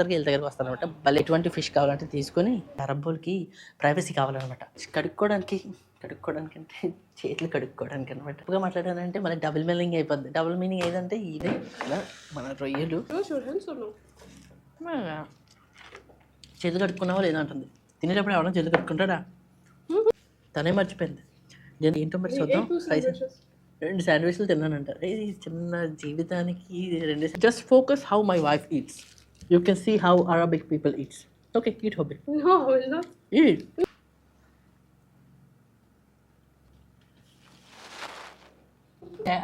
కంపల్సరీగా వీళ్ళ దగ్గరకు వస్తారనమాట భలే ఎటువంటి ఫిష్ కావాలంటే తీసుకొని అరబ్బోల్కి ప్రైవసీ కావాలన్నమాట. కడుక్కోవడానికి కడుక్కోవడానికి అంటే చేతులు కడుక్కోవడానికి అనమాట ఎక్కువగా మాట్లాడానంటే మళ్ళీ డబుల్ మీనింగ్ అయిపోద్ది. డబుల్ మీనింగ్ ఏదంటే ఇదే. మన రొయ్యలు? చేతులు కడుక్కున్నావా లేదా అంటుంది. తినేటప్పుడు ఎవరైనా చేతులు కట్టుకుంటాడా తనే మర్చిపోయింది. నేను ఏంటో మరి చూద్దాం. రెండు శాండ్విచ్లు తిన్నానంట. ఇది చిన్న జీవితానికి రెండు just focus how my wife eats you can see how Arabic people eats okay eat hobby No, it's not. Eat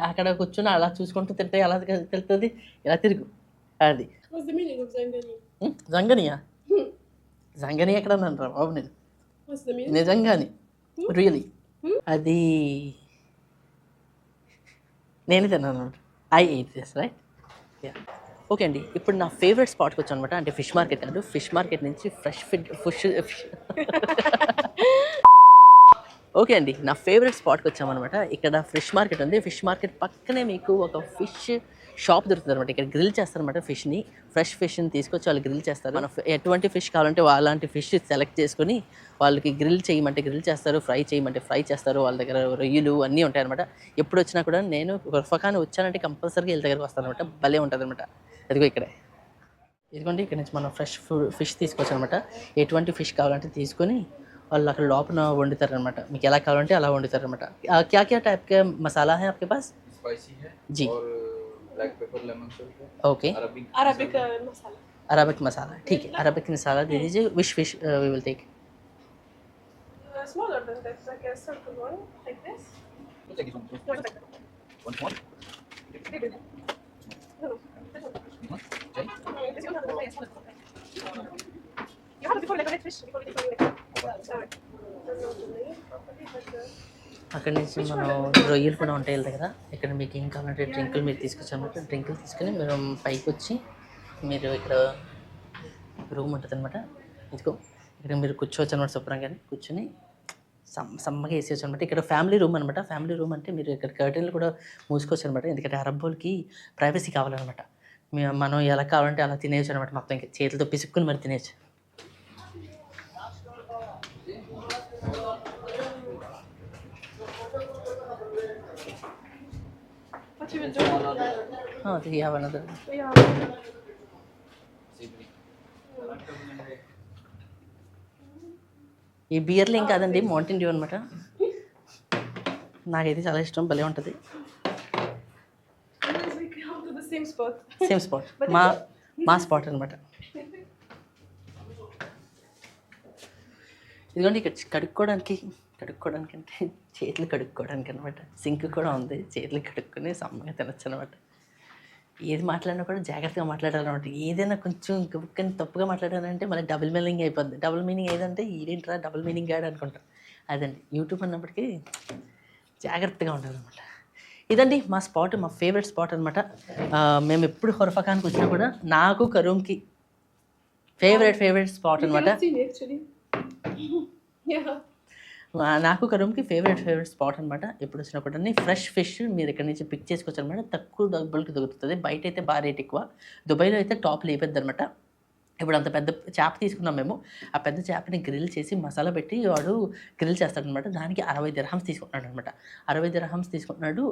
అక్కడ కూర్చొని అలా చూసుకుంటూ తింటే ఎలా తెలుస్తుంది? ఎలా తిరుగు. అది. What's the meaning of Zangani? ఉం, జంగనియా? జంగని ఎక్కడ అంటారా బాబు నేను. What's the meaning? నిజంగాని. రియలీ అది నేనే తిన్నాను. I ate this right okay అండి. ఇప్పుడు నా ఫేవరెట్ స్పాట్కి వచ్చాను అనమాట అంటే ఫిష్ మార్కెట్ కాదు. ఫిష్ మార్కెట్ నుంచి ఫ్రెష్ ఫిడ్ ఫిష్. ఓకే అండి. నా ఫేవరెట్ స్పాట్కి వచ్చామన్నమాట. ఇక్కడ ఫిష్ మార్కెట్ ఉంది. ఫిష్ మార్కెట్ పక్కనే మీకు ఒక ఫిష్ షాప్ దొరుకుతుంది అనమాట ఇక్కడ గ్రిల్ చేస్తారనమాట ఫిష్ని. ఫ్రెష్ ఫిష్ని తీసుకొచ్చి వాళ్ళు గ్రిల్ చేస్తారు. మనం ఎటువంటి ఫిష్ కావాలంటే అలాంటి ఫిష్ సెలెక్ట్ చేసుకుని వాళ్ళకి గ్రిల్ చేయమంటే గ్రిల్ చేస్తారు ఫ్రై చేయమంటే ఫ్రై చేస్తారు. వాళ్ళ దగ్గర రొయ్యలు అన్నీ ఉంటాయన్నమాట. ఎప్పుడు వచ్చినా కూడా నేను గుర్ఫకాన్ వచ్చానంటే కంపల్సరీగా వీళ్ళ దగ్గరకు వస్తాను అనమాట భలే ఉంటుంది అనమాట అదిగో ఇక్కడే. ఇదిగోండి ఇక్కడ నుంచి మనం ఫ్రెష్ ఫిష్ తీసుకొచ్చానమాట ఎటువంటి ఫిష్ కావాలంటే తీసుకొని వాళ్ళు అక్కడ లోపల వండుతారనమాట మీకు ఎలా కావాలంటే అలా వండుతారనమాట క్యా క్యా టైప్ మసాలా హే ఆప్కే పాస్? G. Black pepper lemon salt okay Arabic मसाला अरबिक मसाला ठीक है अरबिक मसाला दे दीजिए wish wish we will take smaller than this, I guess, circle one, like this. Take it one, one, one. You had it before, like a red fish, before you like, sorry. I don't know the name properly, but... Uh, అక్కడ నుంచి మనం రొయ్యలు కూడా ఉంటాయి దగ్గర. ఇక్కడ మీకు ఏం కావాలంటే డ్రింకులు మీరు తీసుకొచ్చామన్నమాట డ్రింకులు తీసుకొని మీరు పైకి వచ్చి మీరు ఇక్కడ రూమ్ ఉంటుంది అనమాట ఇదిగో ఇక్కడ మీరు కూర్చోవచ్చు అనమాట శుభ్రంగా కూర్చొని సమ్ సమ్మగా వేసేయచ్చు అనమాట ఇక్కడ ఫ్యామిలీ రూమ్ అనమాట ఫ్యామిలీ రూమ్ అంటే మీరు ఇక్కడ కర్టెన్లు కూడా మూసుకోవచ్చు అనమాట ఎందుకంటే అరబ్బోల్కి ప్రైవసీ కావాలన్నమాట. మనం ఎలా కావాలంటే అలా తినేయచ్చు అనమాట మొత్తం. ఇంకా చేతులతో పిసుక్కుని మరి తినేయచ్చు. Yeah. Savory. ఈ బియర్లు ఏం కాదండి మౌంటైన్ డ్యూ అనమాట నాకైతే చాలా ఇష్టం భలే ఉంటుంది. సేమ్ స్పాట్ మా మా స్పాట్ అనమాట ఇదిగోండి ఇక్కడ కడుక్కోవడానికి కడుక్కోవడానికి అంటే చేతులు కడుక్కోవడానికి అనమాట సింక్ కూడా ఉంది. చేతులు కడుక్కొని సమ్మగా తినచ్చు అనమాట ఏది మాట్లాడినా కూడా జాగ్రత్తగా మాట్లాడాలన్నమాట ఏదైనా కొంచెం గబుక్కని తప్పుగా మాట్లాడానంటే మళ్ళీ డబుల్ మీనింగ్ అయిపోద్ది. డబుల్ మీనింగ్ ఏదంటే ఇదేంట్రా డబుల్ మీనింగ్ గాడు అనుకుంటాం. అదండి. యూట్యూబ్ అన్నప్పటికీ జాగ్రత్తగా ఉండాలన్నమాట ఇదండి మా స్పాట్ మా ఫేవరెట్ స్పాట్ అనమాట మేము ఎప్పుడు హొరఫకానికి వచ్చినా కూడా నాకు కరూమ్కి ఫేవరెట్ ఫేవరెట్ స్పాట్ అనమాట నాకు కరూమ్కి ఫేవరెట్ ఫేవరెట్ స్పాట్ అనమాట ఎప్పుడు వచ్చినా కూడా ఫ్రెష్ ఫిష్ మీరు ఇక్కడ నుంచి పిక్ చేసుకోవచ్చు అనమాట తక్కువ డబ్బులకి దొరుకుతుంది. బయట అయితే బాగా రేట్ ఎక్కువ. దుబాయ్లో అయితే టాప్ లేపేద్ది అనమాట ఇప్పుడు అంత పెద్ద చేప తీసుకున్నాం మేము. ఆ పెద్ద చేపని గ్రిల్ చేసి మసాలా పెట్టి వాడు గ్రిల్ చేస్తాడనమాట. దానికి అరవై దిరహమ్స్ తీసుకుంటున్నాడు అనమాట అరవై దిరహమ్స్ తీసుకుంటున్నాడు.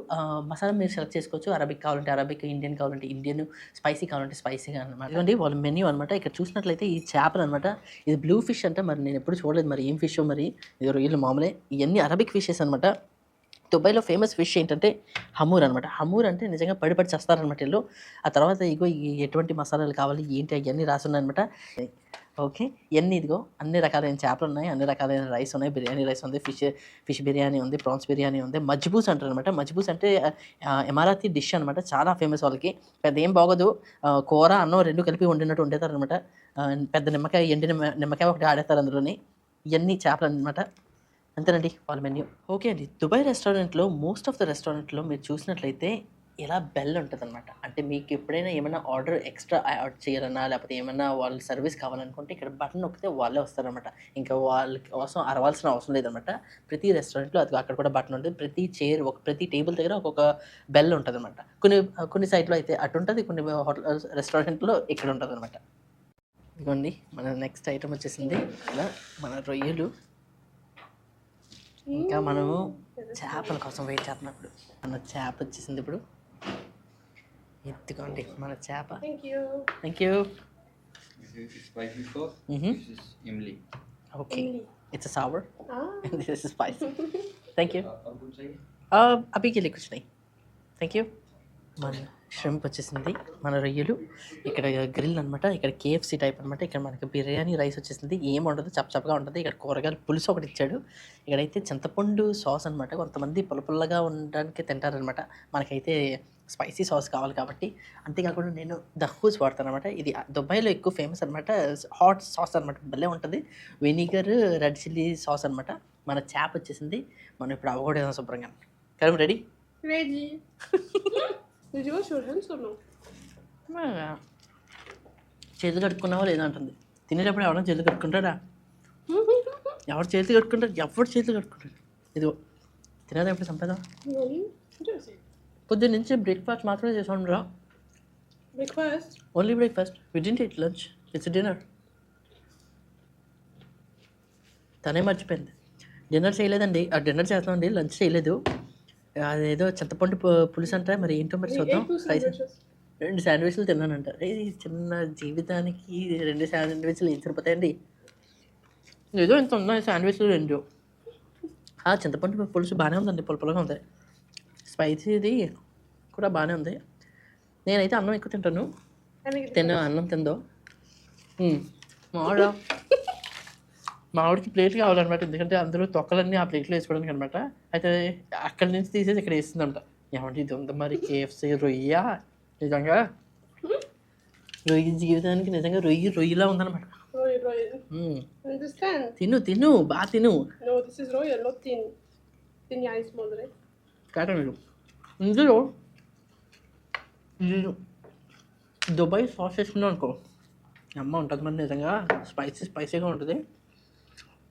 మసాలా మీరు సెలెక్ట్ చేసుకోవచ్చు. అరబిక్ కావాలంటే అరబిక్ ఇండియన్ కావాలంటే ఇండియన్ స్పైసీ కావాలంటే స్పైసీగా అనమాట. ఇదిగోండి వాళ్ళ మెన్యూ అనమాట. ఇక్కడ చూసినట్లయితే ఈ చేపలు అనమాట. ఇది బ్లూ ఫిష్ అంటే. మరి నేను ఎప్పుడు చూడలేదు. మరి ఏం ఫిష్ మరి? ఇది రొయ్యలు మామూలే. ఇవన్నీ అరబిక్ ఫిషెస్ అనమాట. దుబాయ్లో ఫేమస్ ఫిష్ ఏంటంటే హమూర్ అనమాట హమూర్ అంటే నిజంగా పడిపడి చేస్తారనమాట వీళ్ళు. ఆ తర్వాత ఇగో ఈ ఎటువంటి మసాలాలు కావాలి ఏంటి అవన్నీ రాసున్నాయనమాట ఓకే ఇవన్నీ ఇదిగో అన్ని రకాలైన చేపలు ఉన్నాయి అన్ని రకాలైన రైస్ ఉన్నాయి. బిర్యానీ రైస్ ఉంది ఫిష్ ఫిష్ బిర్యానీ ఉంది ప్రాన్స్ బిర్యానీ ఉంది మజ్బూస్ అంటారు అనమాట మజ్బూస్ అంటే ఆ, ఎమారాతీ డిష్ అనమాట చాలా ఫేమస్ వాళ్ళకి. పెద్ద ఏం బాగోదు. కూర అన్నం రెండు కలిపి వండినట్టు వండేతారు అనమాట పెద్ద నిమ్మకాయ ఎండిన నిమ్మకాయ ఒకటి ఆడేస్తారు అందులోని. ఇవన్నీ చేపలు అనమాట అంతేనండి. వాళ్ళ మెన్యూ. ఓకే అండి. దుబాయ్ రెస్టారెంట్లో మోస్ట్ ఆఫ్ ద రెస్టారెంట్లో మీరు చూసినట్లయితే ఇలా బెల్ ఉంటుంది అనమాట అంటే మీకు ఎప్పుడైనా ఏమైనా ఆర్డర్ ఎక్స్ట్రా ఆర్డర్ చేయాలన్నా లేకపోతే ఏమైనా వాళ్ళ సర్వీస్ కావాలనుకుంటే ఇక్కడ బటన్ నొక్కితే వాళ్ళే వస్తారనమాట ఇంకా వాళ్ళ కోసం అరవాల్సిన అవసరం లేదనమాట ప్రతి రెస్టారెంట్లో అది అక్కడ కూడా బటన్ ఉంటుంది. ప్రతి చైర్ ఒక ప్రతి టేబుల్ దగ్గర ఒక్కొక్క బెల్ ఉంటుంది అనమాట కొన్ని కొన్ని సైట్లో అయితే అటు ఉంటుంది కొన్ని హోటల్ రెస్టారెంట్లో ఇక్కడ ఉంటుంది అనమాట ఇదిగోండి. మన నెక్స్ట్ ఐటమ్ వచ్చేసింది. ఇలా మన రొయ్యలు. ఇంకా మనము చేపల కోసం వెయిట్ చేస్తున్నప్పుడు. మన చేప వచ్చేసింది ఇప్పుడు. ఎత్తుకోండి మన చేప. Thank you okay it's sour this is spicy thank you अभी के लिए థ్యాంక్ యూ ష్రింప్ వచ్చేసింది. మన రొయ్యలు ఇక్కడ గ్రిల్ అనమాట ఇక్కడ కేఎఫ్సి టైప్ అనమాట ఇక్కడ మనకి బిర్యానీ రైస్ వచ్చేసింది. ఏం ఉండదు చప్పచప్పగా ఉంటుంది. ఇక్కడ కూరగాయలు పులుసు ఒకటి ఇచ్చాడు. ఇక్కడైతే చింతపండు సాస్ అనమాట కొంతమంది పుల్ల పుల్లగా ఉండడానికి తింటారనమాట మనకైతే స్పైసీ సాస్ కావాలి కాబట్టి. అంతేకాకుండా నేను దహూస్ వాడతాను అనమాట ఇది దుబాయ్లో ఎక్కువ ఫేమస్ అనమాట హాట్ సాస్ అనమాట భలే ఉంటుంది. వెనిగర్ రెడ్ చిల్లీ సాస్ అనమాట మన చేప వచ్చేసింది. మనం ఇప్పుడు అవ్వకూడదు శుభ్రంగా. కరం ready? Ready. Did you wash your hands or no? చేతులు కట్టుకున్నావా లేదా అంటుంది. తినేటప్పుడు ఎవరైనా చేతులు కట్టుకుంటారా ఎవరు చేతులు కట్టుకుంటారు ఎవరు చేతులు కట్టుకుంటారు ఇదిగో తినేటప్పుడు సంపద Really? Interesting. పొద్దున్న నుంచి బ్రేక్ఫాస్ట్ మాత్రమే చేసాం రా. Breakfast? Only breakfast we didn't eat lunch it's dinner తనే మర్చిపోయింది. డిన్నర్ చేయలేదండి. ఆ డిన్నర్ చేస్తామండి. లంచ్ చేయలేదు. అదేదో చింతపండు పులుసు అంటే మరి ఏంటో మరి చూద్దాం. రెండు శాండ్విచ్లు తిన్నానంట. చిన్న జీవితానికి రెండు శాండ్విచ్లు ఏం సరిపోతాయండి? ఏదో ఇంత ఉన్నాయి శాండ్విచ్లు రెండు. ఆ చింతపండు పులుసు బాగానే ఉందండి పులుపులుగా ఉంది. స్పైసీది కూడా బాగానే ఉంది. నేనైతే అన్నం ఎక్కువ తింటాను. తిన్న అన్నం తిందో. ఉమ్, మావాడ మావాడికి ప్లేట్ కావాలన్నమాట. ఎందుకంటే అందరూ తొక్కలన్నీ ఆ ప్లేట్లో వేసుకోవడానికి అనమాట అయితే అక్కడి నుంచి తీసేసి ఇక్కడ వేస్తుందంట ఏమంటే ఇది ఉంది మరి? కేఎఫ్సీ రొయ్య? నిజంగా? రొయ్య జీవితానికి నిజంగా రొయ్యి రొయ్యలా ఉందన్నమాట? తిను తిను బాగా తిను. No, this is royal, not thin. Thin yeah is small, right? Kata మీరు ఇందులో ఇది దుబాయ్ సాస్ వేసుకున్నాం అనుకో. అమ్మ ఉంటుంది మరి నిజంగా. స్పైసీ స్పైసీగా ఉంటుంది.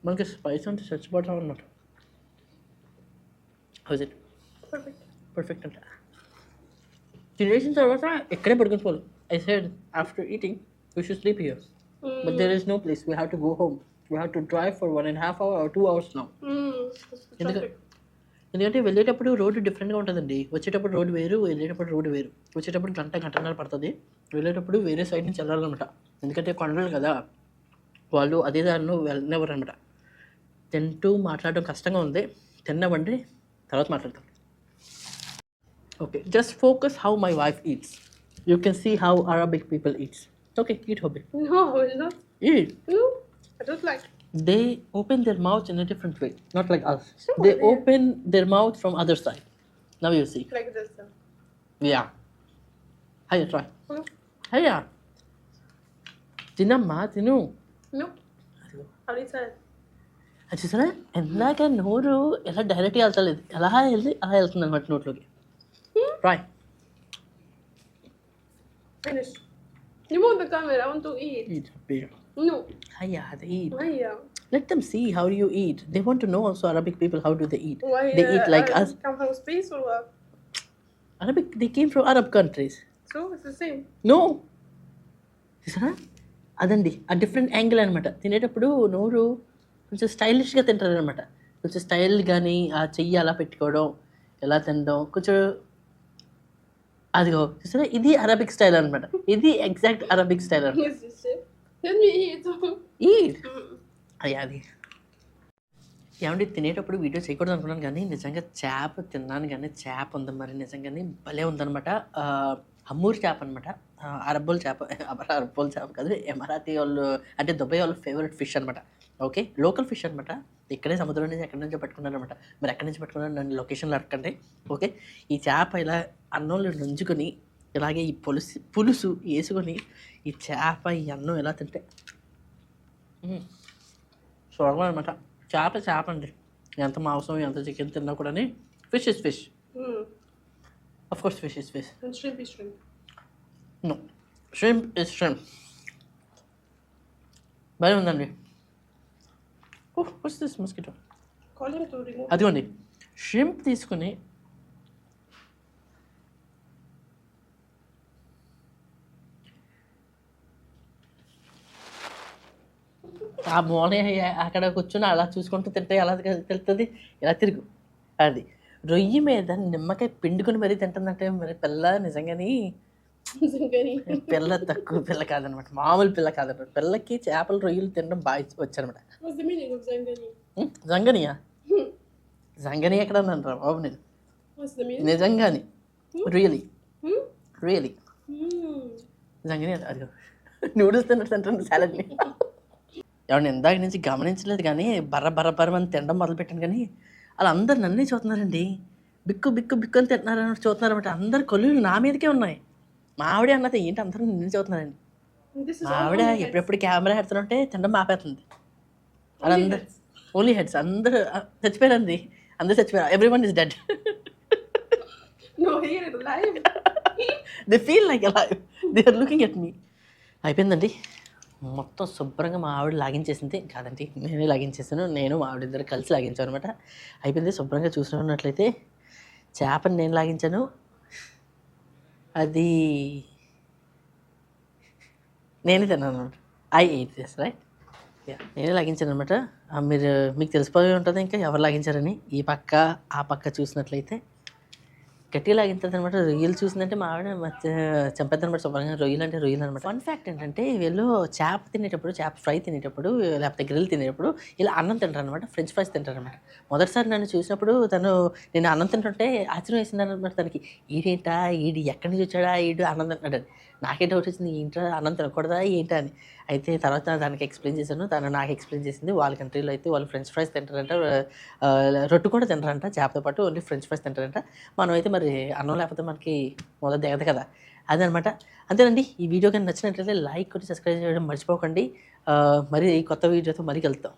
మనకి స్పైసీ అంటే చచ్చిపోతాం అన్నమాట హౌస్ ఇట్. పర్ఫెక్ట్ అంట. తినేసిన తర్వాత ఎక్కడే పడుకుని I said after eating we should sleep here but there is no place we have to go home we have to drive for one and half hour two hours now that's the ఎందుకు? traffic. ఎందుకంటే వెళ్ళేటప్పుడు road డిఫరెంట్గా ఉంటుందండి. వచ్చేటప్పుడు road వేరు వెళ్ళేటప్పుడు road వేరు. వచ్చేటప్పుడు గంట గంటన్నర పడుతుంది. వెళ్ళేటప్పుడు వేరే సైడ్ నుంచి వెళ్ళాలన్నమాట. ఎందుకంటే కొండలు కదా. వాళ్ళు అదే దారిలో వెళ్ళనివ్వరు అనమాట తింటూ మాట్లాడడం కష్టంగా ఉంది తిన్నవండి తర్వాత మాట్లాడతాం okay just focus how my wife eats you can see how Arabic people eats okay eat hobby No, it's not. Eat No, I don't like. they open their mouth in a different way, not like us. Sure, they yeah. open their mouth from other side. Now you see. Like this. uh, Yeah. Hiya, try. Hmm? Hiya. తినమ్మా తిను No. అది చూసారా ఎందాక నోరు ఎలా డైరెక్ట్గా వెళ్తలేదు ఎలా వెళ్ళి అలా వెళ్తుంది అనమాట నోట్లోకి No. హయ్యా అది uh, Let them see how you eat. They want to know also Arabic people how do they eat. Why? They uh, eat like I us. Come from space or what? Arabic, they came from Arab countries. So it's the same. No చూసారా అదండి ఆ different angle అనమాట తినేటప్పుడు నోరు కొంచెం స్టైలిష్గా తింటారు అనమాట కొంచెం స్టైల్ కానీ ఆ చెయ్యి అలా పెట్టుకోవడం ఎలా తినడం కొంచెం అదిగో చూసారా? ఇది అరబిక్ స్టైల్ అనమాట ఇది ఎగ్జాక్ట్ అరబిక్ స్టైల్ అనమాట అది ఏమంటే తినేటప్పుడు వీడియో చేయకూడదు అనుకున్నాను కానీ నిజంగా చేప తిన్నాను కానీ చేప ఉంది మరి. నిజంగానే భలే ఉందన్నమాట. ఆ, హమ్మూర్ చేప అనమాట అరబ్బోల్ చేప అరబ్బోల్ చేప కాదు ఎమరాతి వాళ్ళు అంటే దుబాయ్ వాళ్ళ ఫేవరెట్ ఫిష్ అనమాట ఓకే లోకల్ ఫిష్ అనమాట ఇక్కడే సముద్రం నుంచి ఎక్కడి నుంచో పట్టుకున్నాను అనమాట మీరు ఎక్కడి నుంచి పట్టుకున్నారు? నన్ను లొకేషన్లో అడగండి ఓకే ఈ చేప ఇలా అన్నంలో నంచుకొని ఇలాగే ఈ పులుసు పులుసు వేసుకొని ఈ చేప ఈ అన్నం ఎలా తింటే. స్వర్గం అనమాట చేప చేప అండి. ఎంత మాంసం ఎంత చికెన్ తిన్నా కూడా fish is fish. Of course fish is fish. No is shrimp బాగా ఉందండి. వస్ దిస్ మస్కిటో. అదిగోండి షrimp తీసుకుని ఆ మూల అక్కడ కూర్చొని అలా చూసుకుంటూ తింటే ఎలా తెలుస్తుంది ఇలా తిరుగు అది రొయ్యి మీద నిమ్మకాయ పిండుకొని మరీ తింటుందంటే మరి పిల్ల నిజంగాని. పిల్ల తక్కువ పిల్ల కాదనమాట. మామూలు పిల్ల కాదనమాట. పిల్లకి చేపలు రొయ్యలు తినడం బాగా వచ్చానమాట? జంగనియా? జంగని ఎక్కడ అన్నాను బాబు నేను? నిజంగాని. రియలీ? రియలీ. జంగని అది నూడిల్స్ తిన్నట్టు తింటాను సాలడ్ని. ఎవరిని ఇందాక నుంచి గమనించలేదు కానీ బర్ర బర్ర బర్ర అని తినడం మొదలుపెట్టాను కానీ అలా అందరు నన్నే చూస్తున్నారండి. బిక్కు బిక్కు బిక్కు అని తింటున్నారు అని చూస్తున్నారన్నమాట. అందరు కొల్లులు నా మీదకే ఉన్నాయి. మా ఆవిడే అన్నది ఏంటి అందరూ నిన్ను is మా ఆవిడ. ఎప్పుడెప్పుడు కెమెరా పెడుతుంటే తినడం మాపేస్తుంది. అందరు. ఓన్లీ హెడ్స్ అందరూ చచ్చిపోయారండి. అందరూ చచ్చిపోయారు. Everyone is dead. They feel like they are looking at me అయిపోయిందండి. మొత్తం శుభ్రంగా మా ఆవిడ లాగించేసింది. కాదండి నేనే లాగించేసాను నేను మా ఆవిడ ఇద్దరు కలిసి లాగించాను అనమాట అయిపోయింది శుభ్రంగా చూసినట్లయితే చేపని నేను లాగించాను. అది నేనే తిన్నాను అనమాట ఐ ఎయిట్ దిస్ రైట్ నేనే లాగించాను అనమాట మీరు మీకు తెలిసిపోయి ఉంటుంది ఇంకా ఎవరు లాగించారని. ఈ పక్క ఆ పక్క చూసినట్లయితే గట్టిగా లాగింటుంది అనమాట రొయ్యలు చూసిందంటే మా ఆవిడ చంపేద్దాం అనమాట శుభ్రంగా రొయ్యలు అంటే రొయ్యలు అనమాట ఫన్ ఫ్యాక్ట్ ఏంటంటే వీళ్ళు చేప తినేటప్పుడు చేప ఫ్రై తినేటప్పుడు లేకపోతే గ్రిల్ తినేటప్పుడు ఇలా అన్నం తింటారు అనమాట ఫ్రెంచ్ ఫ్రైస్ తింటారు అనమాట మొదటిసారి నన్ను చూసినప్పుడు తను నేను అన్నం తింటుంటే ఆశ్చర్యం వేసింది అనమాట తనకి. ఈడేంటా? ఈడు ఎక్కడి నుంచి వచ్చాడా? ఈడు అన్నం తింటాడు నాకే డౌట్ వచ్చింది ఏంటో అన్నం తినకూడదా ఏంటా అని. అయితే తర్వాత దానికి ఎక్స్ప్లెయిన్ చేశాను. తను నాకు ఎక్స్ప్లెయిన్ చేసింది వాళ్ళ కంట్రీలో అయితే వాళ్ళు ఫ్రెంచ్ ఫ్రైస్ తింటారంట రొట్టు కూడా తింటారంట చేపతో పాటు ఓన్లీ ఫ్రెంచ్ ఫ్రైస్ తింటారంట. మనం అయితే మరి అన్నం లేకపోతే మనకి మొదలు దిగదు కదా. అదనమాట. అంతేనండి. ఈ వీడియో కానీ నచ్చినట్లయితే లైక్ కొట్టి సబ్స్క్రైబ్ చేయడం మర్చిపోకండి. మరి ఈ కొత్త వీడియోతో మరీ కలుద్దాం.